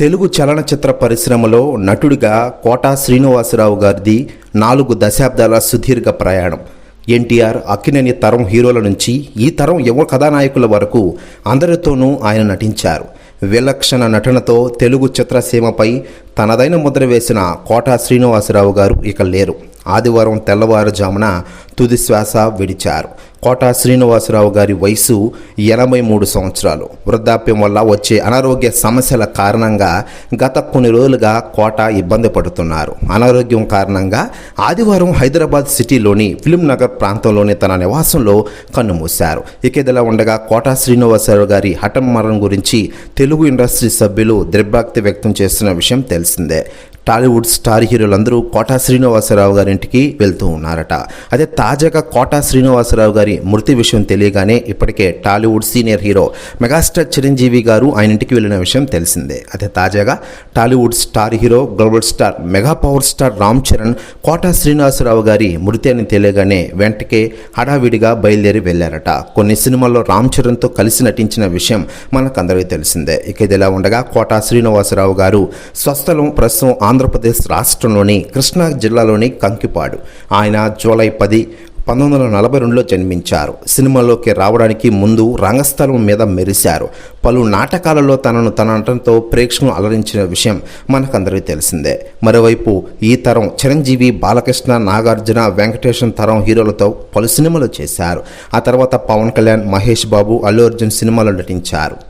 తెలుగు చలనచిత్ర పరిశ్రమలో నటుడిగా కోటా శ్రీనివాసరావు గారిది నాలుగు దశాబ్దాల సుదీర్ఘ ప్రయాణం. ఎన్టీఆర్ అక్కినేని తరం హీరోల నుంచి ఈ తరం యువ కథానాయకుల వరకు అందరితోనూ ఆయన నటించారు. విలక్షణ నటనతో తెలుగు చిత్రసీమపై తనదైన ముద్ర వేసిన కోటా శ్రీనివాసరావు గారు ఇక లేరు. ఆదివారం తెల్లవారుజామున తుదిశ్వాస విడిచారు. కోటా శ్రీనివాసరావు గారి వయసు ఎనభై మూడు సంవత్సరాలు. వృద్ధాప్యం వల్ల వచ్చే అనారోగ్య సమస్యల కారణంగా గత కొన్ని రోజులుగా కోట ఇబ్బంది పడుతున్నారు. అనారోగ్యం కారణంగా ఆదివారం హైదరాబాద్ సిటీలోని ఫిలిం నగర్ ప్రాంతంలోని తన నివాసంలో కన్నుమూశారు ఇకేదిలా ఉండగా కోటా శ్రీనివాసరావు గారి హఠం మరణం గురించి తెలుగు ఇండస్ట్రీ సభ్యులు దిర్భాక్తి వ్యక్తం చేస్తున్న విషయం తెలిసిందే. టాలీవుడ్ స్టార్ హీరోలందరూ కోటా శ్రీనివాసరావు గారి ఇంటికి వెళ్తూ ఉన్నారట. అదే తాజాగా కోటా శ్రీనివాసరావు గారి మృతి విషయం తెలియగానే ఇప్పటికే Tollywood senior hero megastar Chiranjeevi గారు ఆయన ఇంటికి వెళ్ళిన విషయం తెలిసిందే. అదే తాజాగా Tollywood star hero global star mega power star Ram Charan Kota Srinivasarao గారి మృతి అని తెలియగానే వెంటకే హడావిడిగా బయలుదేరి వెళ్ళారట. కొన్ని సినిమాల్లో రామ్ చరణ్తో కలిసి నటించిన విషయం మనకందరికీ తెలిసిందే. ఇక ఇదిలా ఉండగా కోటా శ్రీనివాసరావు గారు స్వస్థలం ప్రస్తుతం ఆంధ్ర ఆంధ్రప్రదేశ్ రాష్ట్రంలోని కృష్ణా జిల్లాలోని కంకిపాడు. ఆయన జూలై పది పంతొమ్మిది వందల నలభై రెండులో జన్మించారు. సినిమాలోకి రావడానికి ముందు రంగస్థలం మీద మెరిశారు. పలు నాటకాలలో తనను తన నటనతో ప్రేక్షకులను అలరించిన విషయం మనకందరికీ తెలిసిందే. మరోవైపు ఈ తరం చిరంజీవి బాలకృష్ణ నాగార్జున వెంకటేశం తరం హీరోలతో పలు సినిమాలు చేశారు. ఆ తర్వాత పవన్ కళ్యాణ్ మహేష్ బాబు అల్లు అర్జున్ సినిమాలో నటించారు.